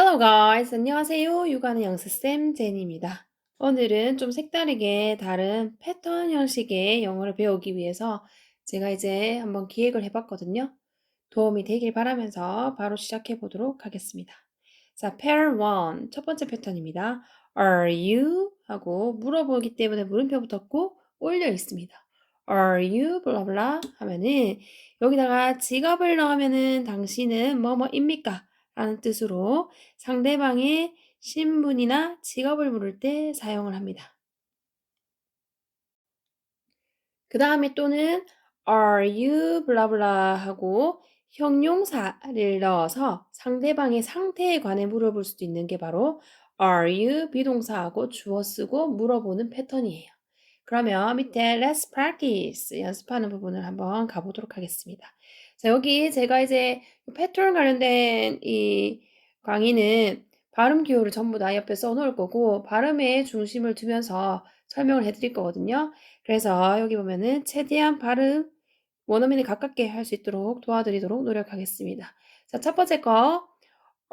Hello guys, 안녕하세요. 육아는 영수쌤 제니입니다. 오늘은 좀 색다르게 다른 패턴 형식의 영어를 배우기 위해서 제가 이제 한번 기획을 해봤거든요. 도움이 되길 바라면서 바로 시작해 보도록 하겠습니다. 자, pair 1, 첫 번째 패턴입니다. Are you? 하고 물어보기 때문에 물음표 붙었고 올려 있습니다. Are you? 블라블라 하면은 여기다가 직업을 넣으면은 당신은 뭐뭐입니까? 라는 뜻으로 상대방의 신분이나 직업을 물을 때 사용을 합니다. 그 다음에 또는 are you 블라블라 하고 형용사를 넣어서 상대방의 상태에 관해 물어볼 수도 있는 게 바로 are you 비동사하고 주어 쓰고 물어보는 패턴이에요. 그러면 밑에 let's practice 연습하는 부분을 한번 가보도록 하겠습니다. 자, 여기 제가 이제 패턴 관련된 이 강의는 발음 기호를 전부 다 옆에 써 놓을 거고 발음에 중심을 두면서 설명을 해 드릴 거거든요. 그래서 여기 보면은 최대한 발음 원어민에 가깝게 할 수 있도록 도와드리도록 노력하겠습니다. 자, 첫 번째 거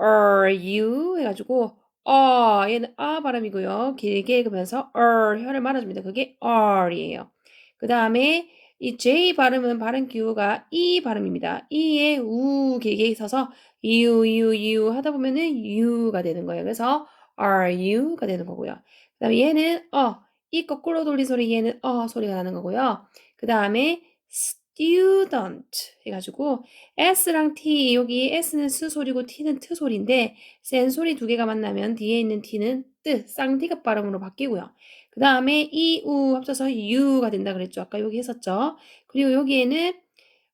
are you 해 가지고 어 얘는 아 발음이고요. 길게 읽으면서 er 혀를 말아줍니다. 그게 are이에요. 그 다음에 이 J 발음은 발음 기호가 E 발음입니다. E에 우 길게 있어서 you, you, you 하다 보면은 you가 되는 거예요. 그래서 are you가 되는 거고요. 그 다음에 얘는 어, 이 거꾸로 돌린 소리 얘는 어 소리가 나는 거고요. 그 다음에 student 해가지고 S랑 T 여기 S는 스 소리고 T는 트 소리인데 센 소리 두 개가 만나면 뒤에 있는 T는 뜨 쌍디귿 발음으로 바뀌고요. 그 다음에 이, 우 합쳐서 U가 된다 그랬죠. 아까 여기 했었죠. 그리고 여기에는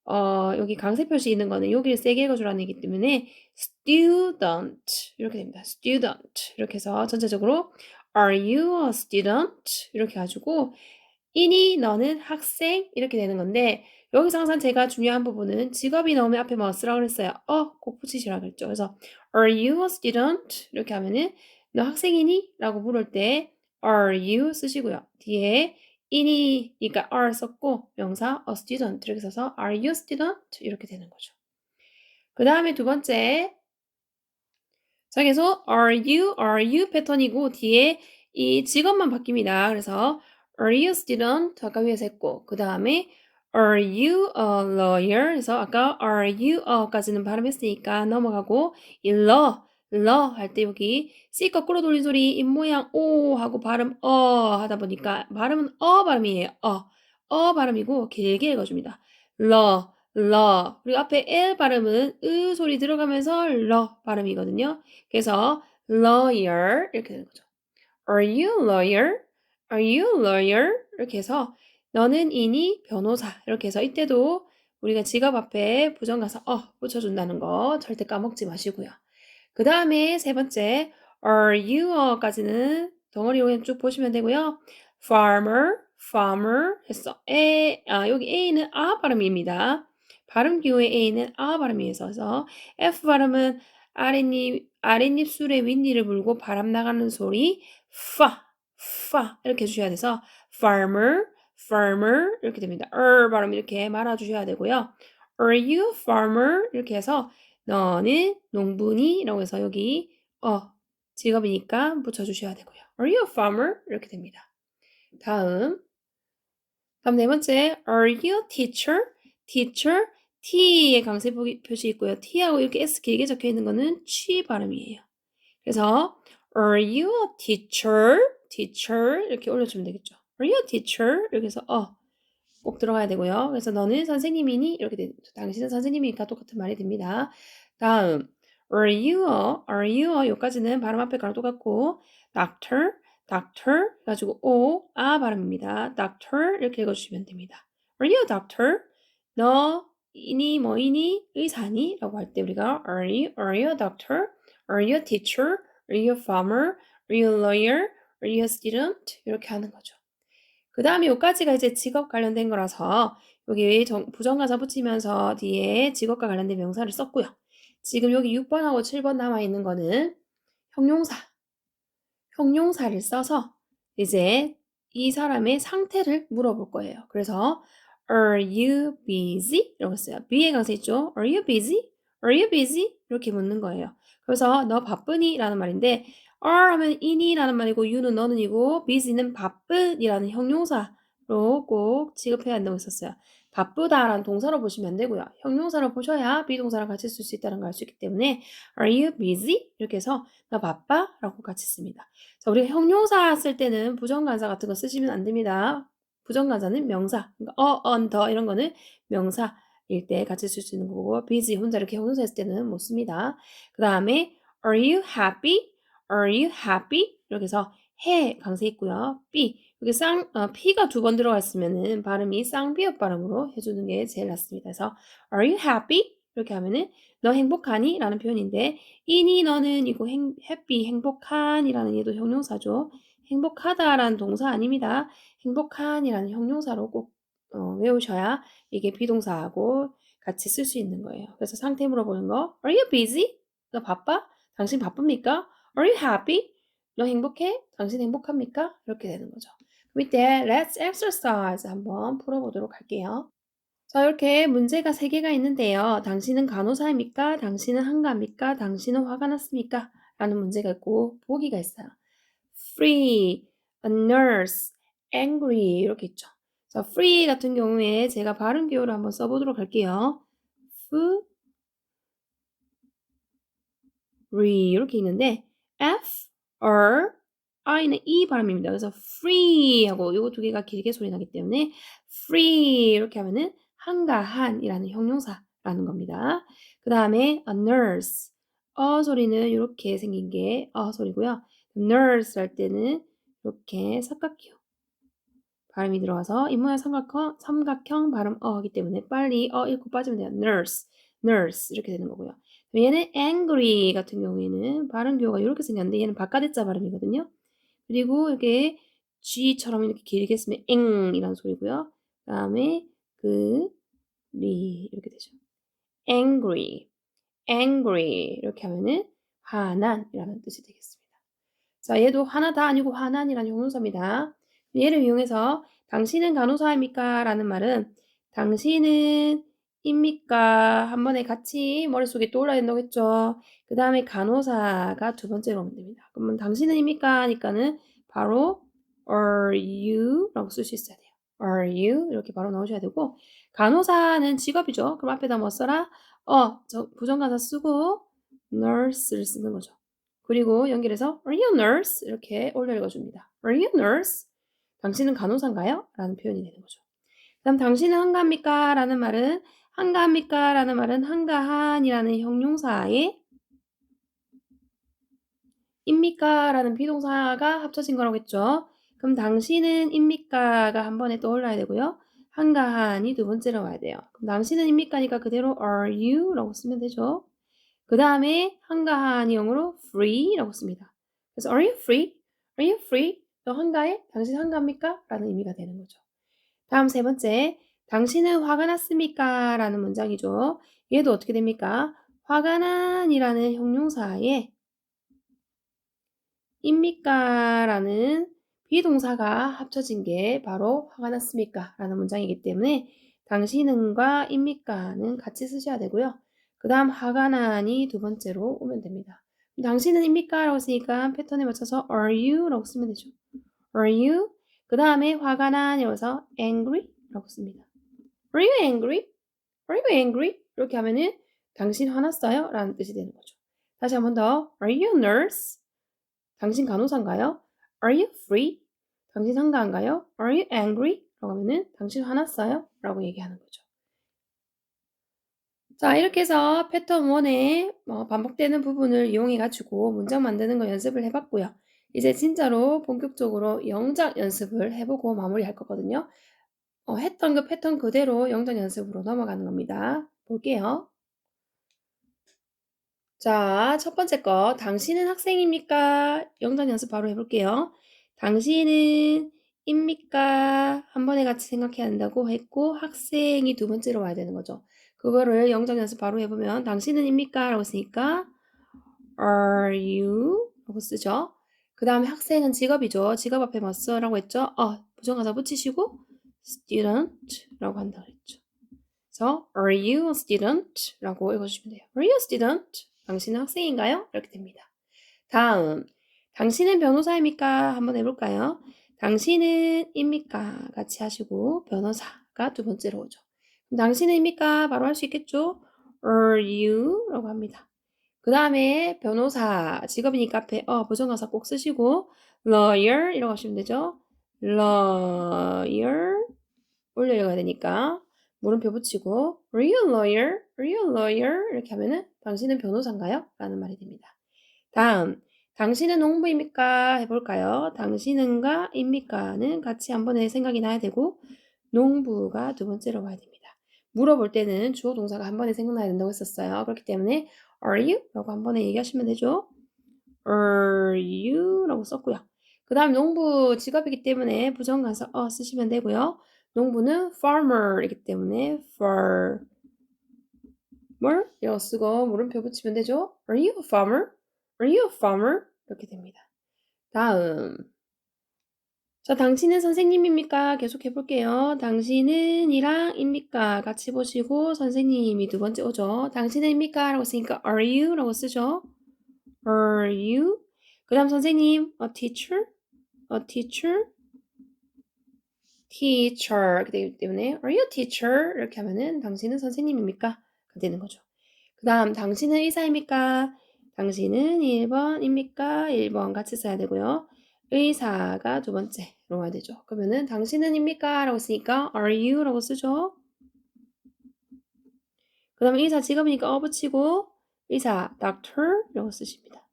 어, 여기 강세 표시 있는 거는 여기를 세게 읽어주라는 얘기 때문에 student 이렇게 됩니다. student 이렇게 해서 전체적으로 are you a student 이렇게 가지고 이니 너는 학생 이렇게 되는 건데 여기서 항상 제가 중요한 부분은 직업이 나오면 앞에 뭐 쓰라고 그랬어요. 어, 꼭 붙이시라고 그랬죠. 그래서 are you a student 이렇게 하면은 너 학생이니? 라고 물을 때 are you 쓰시고요. 뒤에 이니 그러니까 are 썼고 명사 a student 이렇게 써서 are you a student 이렇게 되는 거죠. 그 다음에 두 번째 자 그래서 are you are you 패턴이고 뒤에 이 직업만 바뀝니다. 그래서 are you a student 아까 위에서 했고 그 다음에 are you a lawyer 그래서 아까 are you a까지는 발음했으니까 넘어가고 이 law 러 할 때 여기 C 거꾸로 돌린 소리 입모양 O 하고 발음 어 하다 보니까 발음은 어 발음이에요. 어. 어 발음이고 길게 읽어줍니다. 러, 러. 그리고 앞에 L 발음은 으 소리 들어가면서 러 발음이거든요. 그래서 lawyer 이렇게 되는 거죠. Are you lawyer? Are you lawyer? 이렇게 해서 너는 이니 변호사 이렇게 해서 이때도 우리가 지갑 앞에 부정가사 어 붙여준다는 거 절대 까먹지 마시고요. 그 다음에 세 번째 are you까지는 덩어리로 쭉 보시면 되고요. farmer, farmer 했어. 에, 아, 여기 A는 아 발음입니다. 발음 기호의 A는 아 발음이 있어서 F 발음은 아랫입, 아랫입 술에 윗니를 물고 바람 나가는 소리 파, 파 이렇게 해주셔야 돼서 farmer, farmer 이렇게 됩니다. er 발음 이렇게 말아주셔야 되고요. Are you farmer? 이렇게 해서 너는 농부니? 라고 해서 여기 어 직업이니까 붙여주셔야 되고요. Are you a farmer? 이렇게 됩니다. 다음 다음 네 번째 Are you a teacher? teacher T의 강세 표시 있고요. T하고 이렇게 S 길게 적혀 있는 거는 취 발음이에요. 그래서 Are you a teacher? teacher 이렇게 올려주면 되겠죠. Are you a teacher? 이렇게 해서 어 꼭 들어가야 되고요. 그래서 너는 선생님이니? 이렇게 되죠. 당신은 선생님이니까 똑같은 말이 됩니다. 다음 Are you a? Are you a? 여기까지는 발음 앞에 가랑 똑같고 Doctor, Doctor 가지고 O, 아 발음입니다. Doctor 이렇게 읽어주시면 됩니다. Are you a doctor? 너 이니 뭐이니 의사니? 라고 할 때 우리가 Are you, are you a doctor? Are you a teacher? Are you a farmer? Are you a lawyer? Are you a student? 이렇게 하는 거죠. 그 다음에 여기까지가 이제 직업 관련된 거라서 여기 부정가사 붙이면서 뒤에 직업과 관련된 명사를 썼고요. 지금 여기 6번하고 7번 남아있는 거는 형용사. 형용사를 써서 이제 이 사람의 상태를 물어볼 거예요. 그래서 Are you busy? 이라고 써요. B의 강세 있죠? Are you busy? Are you busy? 이렇게 묻는 거예요. 그래서 너 바쁘니? 라는 말인데 are 하면 이니 라는 말이고 you는 너는이고 busy는 바쁜이라는 형용사로 꼭 취급해야 한다고 했었어요. 바쁘다라는 동사로 보시면 안 되고요. 형용사로 보셔야 비동사랑 같이 쓸 수 있다는 걸 알 수 있기 때문에 Are you busy? 이렇게 해서 나 바빠? 라고 같이 씁니다. 자, 우리가 형용사 쓸 때는 부정관사 같은 거 쓰시면 안 됩니다. 부정관사는 명사, 그러니까 어, on, 더 이런 거는 명사일 때 같이 쓸 수 있는 거고 busy 혼자 이렇게 형용사 했을 때는 못 씁니다. 그 다음에 Are you happy? Are you happy? 이렇게 해서 해 강세 있고요. be 여기 쌍 어, p가 두 번 들어가 있으면은 발음이 쌍비읍 발음으로 해주는 게 제일 낫습니다. 그래서 Are you happy? 이렇게 하면은 너 행복하니? 라는 표현인데 이니 너는 이거 행, happy 행복한이라는 얘도 형용사죠. 행복하다라는 동사 아닙니다. 행복한이라는 형용사로 꼭 어, 외우셔야 이게 비동사하고 같이 쓸 수 있는 거예요. 그래서 상태 물어보는 거 Are you busy? 너 바빠? 당신 바쁩니까? Are you happy? 너 행복해? 당신 행복합니까? 이렇게 되는 거죠. 그럼 이때 let's exercise 한번 풀어보도록 할게요. 자, 이렇게 문제가 세 개가 있는데요. 당신은 간호사입니까? 당신은 한가합니까? 당신은 화가 났습니까? 라는 문제가 있고 보기가 있어요. free, a nurse, angry 이렇게 있죠. 자, free 같은 경우에 제가 발음 기호를 한번 써보도록 할게요. free 이렇게 있는데 F, R, I는 E 발음입니다. 그래서 free 하고 이거 두 개가 길게 소리 나기 때문에 free 이렇게 하면은 한가한이라는 형용사라는 겁니다. 그 다음에 a nurse 어 소리는 이렇게 생긴 게 어 소리고요. nurse 할 때는 이렇게 삼각형 발음이 들어가서 입모양 삼각형, 삼각형 발음 어 하기 때문에 빨리 어 읽고 빠지면 돼요. nurse, nurse 이렇게 되는 거고요. 얘는 angry 같은 경우에는 발음 기호가 이렇게 생겼는데 얘는 바깥의자 발음이거든요. 그리고 이렇게 G처럼 이렇게 길게 쓰면 앵이라는 소리고요. 그 다음에 그, 리 이렇게 되죠. angry, angry 이렇게 하면은 화난이라는 뜻이 되겠습니다. 자, 얘도 하나다 아니고 화난이라는 형용사입니다. 얘를 이용해서 당신은 간호사입니까? 라는 말은 당신은 입니까? 한 번에 같이 머릿속에 떠올라야 된다고 했죠. 그 다음에 간호사가 두 번째로 오면 됩니다. 그러면 당신은 입니까? 하니까는 바로 are you? 라고 쓸 수 있어야 돼요. are you? 이렇게 바로 넣으셔야 되고 간호사는 직업이죠. 그럼 앞에다 뭐 써라? 어, 저 부정관사 쓰고 nurse를 쓰는 거죠. 그리고 연결해서 are you nurse? 이렇게 올려 읽어줍니다. are you nurse? 당신은 간호사인가요? 라는 표현이 되는 거죠. 그 다음 당신은 한가합니까? 라는 말은 한가합니까? 라는 말은 한가한이라는 형용사에 입니까? 라는 비동사가 합쳐진 거라고 했죠. 그럼 당신은 입니까?가 한 번에 떠올라야 되고요. 한가한이 두 번째로 와야 돼요. 그럼 당신은 입니까니까 그대로 are you? 라고 쓰면 되죠. 그 다음에 한가한이 영어로 free 라고 씁니다. 그래서 are you free? are you free? 너 한가해? 당신 한가합니까? 라는 의미가 되는 거죠. 다음 세 번째, 당신은 화가 났습니까? 라는 문장이죠. 얘도 어떻게 됩니까? 화가 난이라는 형용사에 입니까? 라는 비동사가 합쳐진 게 바로 화가 났습니까? 라는 문장이기 때문에 당신은과 입니까는 같이 쓰셔야 되고요. 그 다음 화가 난이 두 번째로 오면 됩니다. 당신은 입니까? 라고 쓰니까 패턴에 맞춰서 are you? 라고 쓰면 되죠. are you? 그 다음에 화가 난이어서 angry? 라고 씁니다. Are you angry? Are you angry? 이렇게 하면은 당신 화났어요? 라는 뜻이 되는 거죠. 다시 한 번 더. Are you a nurse? 당신 간호사인가요? Are you free? 당신 상가인가요? Are you angry? 라고 하면은 당신 화났어요? 라고 얘기하는 거죠. 자, 이렇게 해서 패턴 1에 뭐 반복되는 부분을 이용해가지고 문장 만드는 거 연습을 해봤고요. 이제 진짜로 본격적으로 영작 연습을 해보고 마무리할 거거든요. 어, 했던 그 패턴 그대로 영작 연습으로 넘어가는 겁니다. 볼게요. 자, 첫 번째 거. 당신은 학생입니까? 영작 연습 바로 해볼게요. 당신은 입니까? 한 번에 같이 생각해야 한다고 했고 학생이 두 번째로 와야 되는 거죠. 그거를 영작 연습 바로 해보면 당신은 입니까? 라고 쓰니까 are you? 라고 쓰죠. 그 다음에 학생은 직업이죠. 직업 앞에 뭐 써라고 했죠. 어, 부정가사 붙이시고 student라고 한다고 했죠. 그래서 Are you a student? 라고 읽어주시면 돼요. Are you a student? 당신은 학생인가요? 이렇게 됩니다. 다음, 당신은 변호사입니까? 한번 해볼까요? 당신은 입니까? 같이 하시고 변호사가 두 번째로 오죠. 그럼 당신은 입니까? 바로 할 수 있겠죠? Are you? 라고 합니다. 그 다음에 변호사, 직업이니까 앞에 어, 부정가사 꼭 쓰시고 lawyer 이라고 하시면 되죠. Lawyer 올려야 되니까 물음표 붙이고 a lawyer? A lawyer? 이렇게 하면은 당신은 변호사인가요? 라는 말이 됩니다. 다음 당신은 농부입니까? 해볼까요? 당신은가 입니까는 같이 한 번 에 생각이 나야 되고 농부가 두 번째로 와야 됩니다. 물어볼 때는 주어 동사가 한 번에 생각나야 된다고 했었어요. 그렇기 때문에 Are you? 라고 한 번에 얘기하시면 되죠. Are you? 라고 썼고요. 그 다음 농부 직업이기 때문에 부정관사 어 쓰시면 되고요. 농부는 farmer이기 때문에 farmer 이라고 쓰고 물음표 붙이면 되죠. Are you a farmer? Are you a farmer? 이렇게 됩니다. 다음 자, 당신은 선생님입니까? 계속 해볼게요. 당신은 이랑 입니까? 같이 보시고 선생님이 두 번째 오죠. 당신은 입니까? 라고 쓰니까 are you? 라고 쓰죠. are you? 그 다음 선생님, a teacher? A teacher? teacher 되기 때문에 are you a teacher? 이렇게 하면은 당신은 선생님입니까? 가 되는 거죠. 그 다음 당신은 의사입니까? 당신은 1번입니까? 1번 같이 써야 되고요. 의사가 두 번째로 와야 되죠. 그러면은 당신은입니까? 라고 쓰니까 are you? 라고 쓰죠. 그 다음에 의사 직업이니까 어 붙이고 의사 doctor 라고 쓰십니다.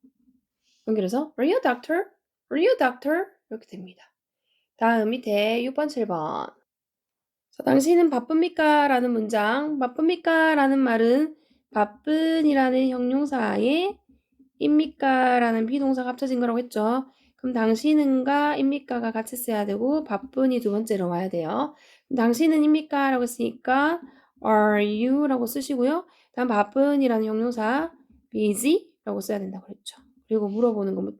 연결해서 are you a doctor? are you a doctor? 이렇게 됩니다. 다음 밑에 6번, 7번. 자, 당신은 바쁩니까? 라는 문장. 바쁩니까? 라는 말은 바쁜이라는 형용사에 입니까? 라는 비동사가 합쳐진 거라고 했죠. 그럼 당신은가 입니까가 같이 써야 되고 바쁜이 두 번째로 와야 돼요. 당신은 입니까? 라고 했으니까 are you? 라고 쓰시고요. 다음 바쁜이라는 형용사 busy? 라고 써야 된다고 그랬죠. 그리고 물어보는 거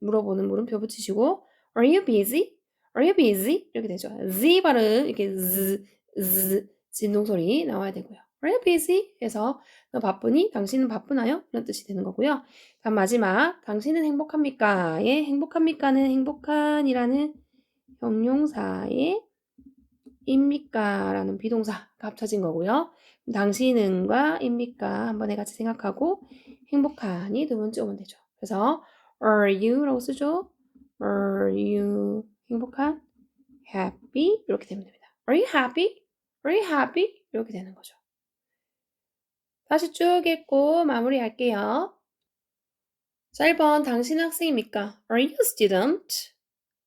물어보는 물음표 붙이시고 are you busy? Are you busy? 이렇게 되죠. Z 발음 이렇게 z z 진동 소리 나와야 되고요. Are you busy? 해서 너 바쁘니? 당신은 바쁘나요? 이런 뜻이 되는 거고요. 다음 마지막 당신은 행복합니까?의 행복합니까는 행복한이라는 형용사의 입니까라는 비동사가 합쳐진 거고요. 당신은과 입니까 한 번에 같이 생각하고 행복한이 두 번째 오면 되죠. 그래서 are you라고 쓰죠. Are you 행복한? happy 이렇게 되면 됩니다. Are you happy? Are you happy? 이렇게 되는 거죠. 다시 쭉 읽고 마무리할게요. 자, 1번 당신은 학생입니까? Are you a student?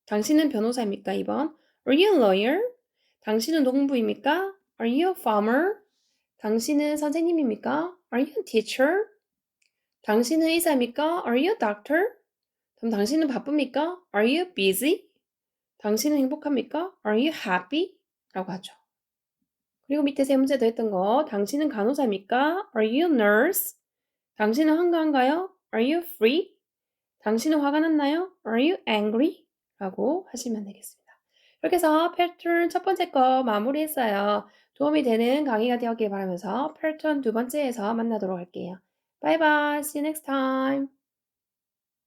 당신은 변호사입니까? 2번 Are you a lawyer? 당신은 농부입니까? Are you a farmer? 당신은 선생님입니까? Are you a teacher? 당신은 의사입니까? Are you a doctor? 그럼 당신은 바쁩니까? Are you busy? 당신은 행복합니까? Are you happy? 라고 하죠. 그리고 밑에 세 문제 더 했던 거. 당신은 간호사입니까? Are you nurse? 당신은 한가한가요? Are you free? 당신은 화가 났나요? Are you angry? 라고 하시면 되겠습니다. 이렇게 해서 패턴 첫 번째 거 마무리했어요. 도움이 되는 강의가 되었길 바라면서 패턴 두 번째에서 만나도록 할게요. Bye bye. See you next time.